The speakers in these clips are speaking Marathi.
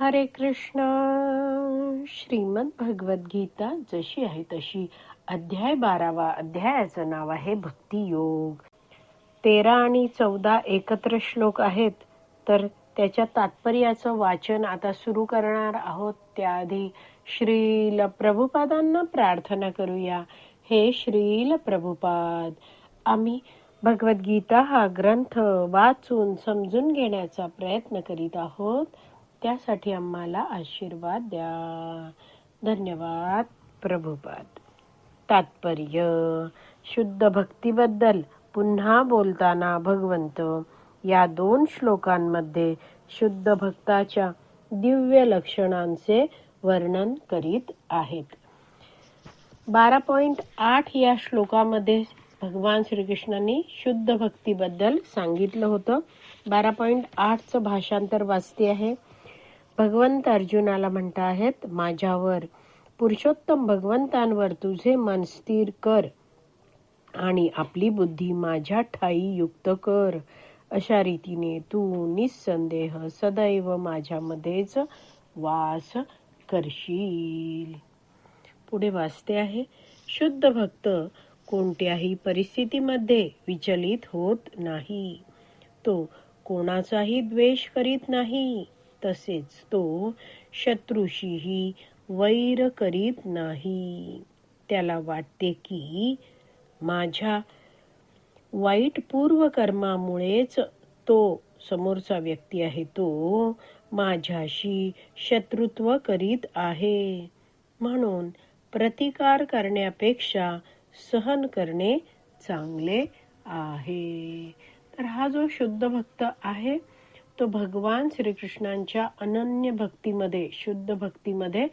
हरे कृष्ण. श्रीमद भगवद्गीता जशी आहे तशी अध्याय बारावा अध्यायाचं नाव आहे भक्तियोग तेरा आणि चौदा एकत्र श्लोक आहेत तर त्याच्या तात्पर्याचं वाचन आता सुरू करणार आहोत. त्याआधी श्रील प्रभुपादांना प्रार्थना करूया. हे श्रील प्रभुपाद आम्ही भगवद्गीता हा ग्रंथ वाचून समजून घेण्याचा प्रयत्न करीत आहोत. त्यासाठी आम्हाला आशीर्वाद द्या. धन्यवाद प्रभुपाद. तात्पर्य शुद्ध भक्तीबद्दल पुन्हा बोलताना भगवंत या दोन श्लोकांमध्ये शुद्ध भक्ताच्या दिव्य लक्षणांचे वर्णन करीत आहेत. बारा पॉइंट आठ या श्लोकामध्ये भगवान श्रीकृष्णांनी शुद्ध भक्तीबद्दल सांगितलं होतं. बारा पॉईंट आठचं भाषांतर वाचते आहे. भगवंत अर्जुनाला म्हणता आहेत माझ्यावर पुरुषोत्तम भगवंतांवर तुझे मन स्थिर कर आणि आपली बुद्धी माझ्या ठाई युक्त कर. अशा रीतीने तू निसंदेह सदैव माझ्यामध्येच वास करशील. पुढे वाचते आहे शुद्ध भक्त कोणत्याही परिस्थितीमध्ये विचलित होत नाही. तो कोणाचाही द्वेष करीत नाही. तसेच तो शत्रूशीही वैर करीत नाही. त्याला वाटते की माझ्या वाईट पूर्व कर्मामुळेच तो समोरचा व्यक्ती आहे तो माझ्याशी शत्रुत्व करीत आहे. म्हणून प्रतिकार करण्यापेक्षा सहन करणे चांगले आहे. तर हा जो शुद्ध भक्त आहे तो भगवान श्रीकृष्णांच्या अनन्य भक्तीमध्ये शुद्ध भक्तीमध्ये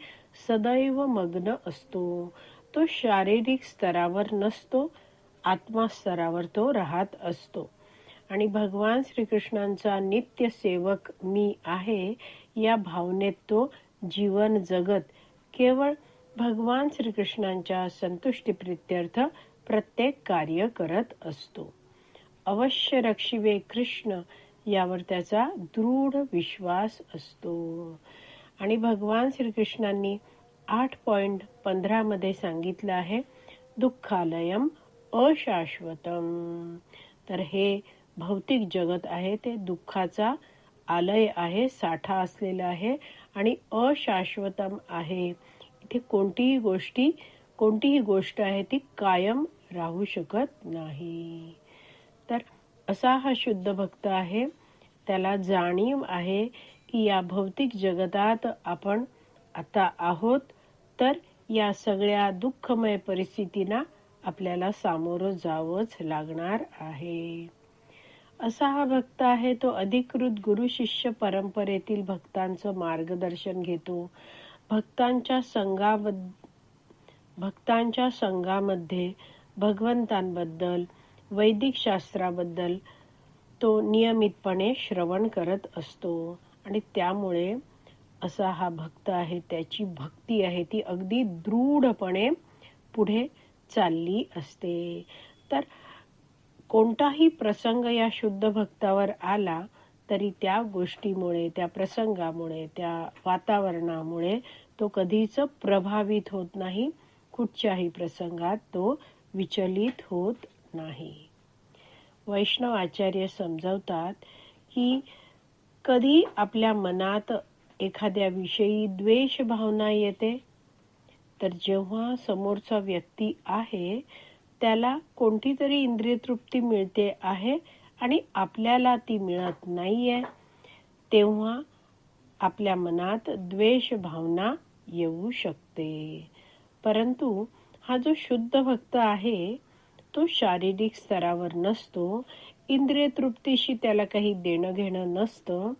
सदैव मग्न असतो. तो शारीरिक स्तरावर नसतो आत्मा स्तरावर तो राहत असतो. आणि भगवान श्रीकृष्णांचा नित्य सेवक मी आहे या भावनेत तो जीवन जगत केवळ भगवान श्रीकृष्णांच्या संतुष्टी प्रित्यर्थ प्रत्येक कार्य करत असतो. अवश्य रक्षिवे कृष्ण यावर त्याचा दृढ विश्वास असतो. आणि भगवान श्रीकृष्णांनी आठ पॉइंट पंधरामध्ये सांगितलं आहे दुःखालयम अशाश्वतम. तर हे भौतिक जगत आहे ते दुःखाचा आलय आहे साठा असलेला आहे आणि अशाश्वतम आहे. इथे कोणतीही गोष्टी कोणतीही गोष्ट आहे ती कायम राहू शकत नाही. तर असा हा शुद्ध भक्त आहे. त्याला जाणीव आहे की या भौतिक जगतात आपण आता आहोत तर या सगळ्या दुःखमय परिस्थितींना आपल्याला सामोरं जावंच लागणार आहे. असा हा भक्त आहे तो अधिकृत गुरु शिष्य परंपरेतील भक्तांचं मार्गदर्शन घेतो. भक्तांच्या संघाबद्द भक्तांच्या संघामध्ये भगवंतांबद्दल वैदिक शास्त्राबद्दल तो नियमितपणे श्रवण करत असतो. आणि त्यामुळे असा हा भक्त आहे त्याची भक्ती आहे ती अगदी दृढपणे पुढे चालली असते. तर कोणताही प्रसंग या शुद्ध भक्तावर आला तरी त्या गोष्टीमुळे त्या प्रसंगामुळे त्या वातावरणामुळे तो कधीच प्रभावित होत नाही. कुठच्याही प्रसंगात तो विचलित होत नाही. वैष्णव आचार्य समजवतात की कधी आपल्या मनात एखाद्या विषयी द्वेष भावना येते? तर जेव्हा समोरचा व्यक्ती आहे त्याला कोणती तरी इंद्रिय तृप्ती मिळते आहे आणि आपल्याला ती मिळत नाहीये तेव्हा आपल्या मनात द्वेष भावना येऊ शकते. परंतु हा जो शुद्ध भक्त आहे तो शारीरिक स्तरावर नसतो इंद्रिय तृप्तीशी त्याला काही देणं घेणं नसतं.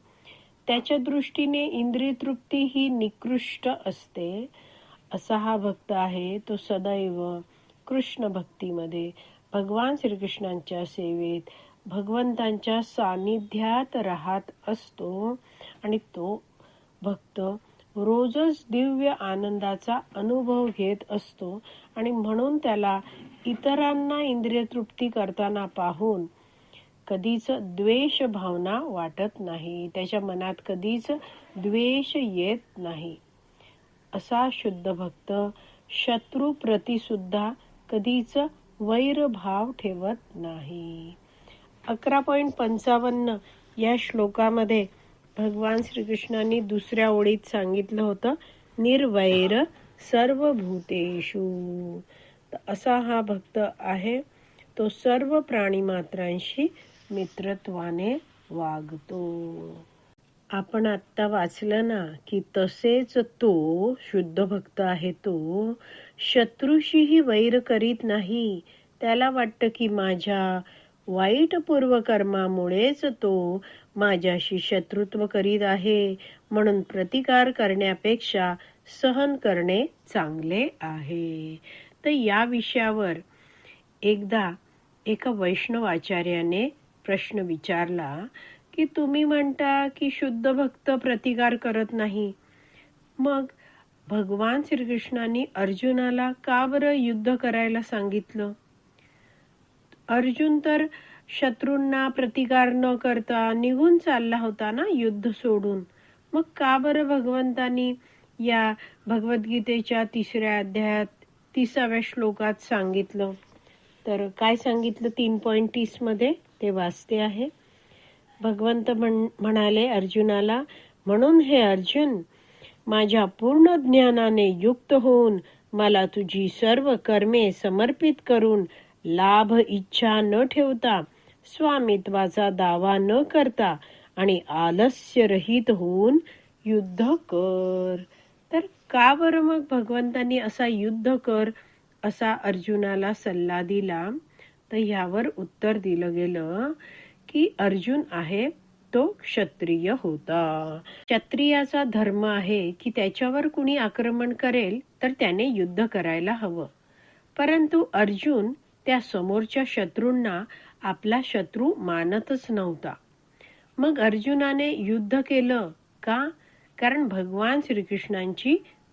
त्याच्या दृष्टीने इंद्रिय तृप्ती ही निकृष्ट असते. असा हा भक्त आहे तो सदैव कृष्ण भक्तीमध्ये भगवान श्रीकृष्णांच्या सेवेत भगवंतांच्या सानिध्यात राहत असतो. आणि तो भक्त रोजच दिव्य आनंदाचा अनुभव घेत असतो. आणि म्हणून त्याला इतरांना इंद्रिय तृप्ती करताना पाहून कधीच द्वेष भावना वाटत नाही. त्याच्या मनात कधीच द्वेष येत नाही. असा शुद्ध भक्त शत्रू प्रती सुद्धा कधीच वैरभाव ठेवत नाही. अकरा पॉइंट पंचावन्न या श्लोकामध्ये भगवान श्रीकृष्णांनी दुसऱ्या ओळीत सांगितलं होतं निर्वैर सर्व भूतेषु असा हा भक्त आहे. तो सर्व प्राणी मात्रांशी मित्रत्वाने वागतो. आपण आत्ता वाचलं ना की तसेच तो शुद्ध भक्त आहे तो. शत्रूशीही वैर करीत नाही. त्याला वाटतं की माझ्या वाईट पूर्वकर्मामुळेच तो माझ्याशी शत्रुत्व करीत आहे. म्हणून प्रतिकार करण्यापेक्षा सहन करणे चांगले आहे. तर या विषयावर एकदा एका वैष्णव आचार्याने प्रश्न विचारला की तुम्ही म्हणता की शुद्ध भक्त प्रतिकार करत नाही. मग भगवान श्रीकृष्णांनी अर्जुनाला का बरं युद्ध करायला सांगितलं? अर्जुन तर शत्रूंना प्रतिकार न करता निघून चालला होता ना युद्ध सोडून. मग का बरं भगवंतानी या भगवद्गीतेच्या तिसऱ्या अध्यायात तिसाव्या श्लोकात सांगितलं. तर काय सांगितलं? तीन पॉईंट तीसमध्ये ते वाचते आहे. भगवंत म्हणाले अर्जुनाला म्हणून हे अर्जुन माझ्या पूर्ण ज्ञानाने युक्त होऊन मला तुझी सर्व कर्मे समर्पित करून लाभ इच्छा न ठेवता स्वामित्वाचा दावा न करता आणि आलस्य रहित होऊन युद्ध कर. का बरं मग भगवंतांनी असा युद्ध कर असा अर्जुनाला सल्ला दिला? तर यावर उत्तर दिलं गेलं की अर्जुन आहे तो क्षत्रिय होता. क्षत्रियाचा धर्म आहे की त्याच्यावर कुणी आक्रमण करेल तर त्याने युद्ध करायला हवं. परंतु अर्जुन त्या समोरच्या शत्रूंना आपला शत्रू मानतच नव्हता. मग अर्जुनाने युद्ध केलं का? कारण भगवान श्रीकृष्णांची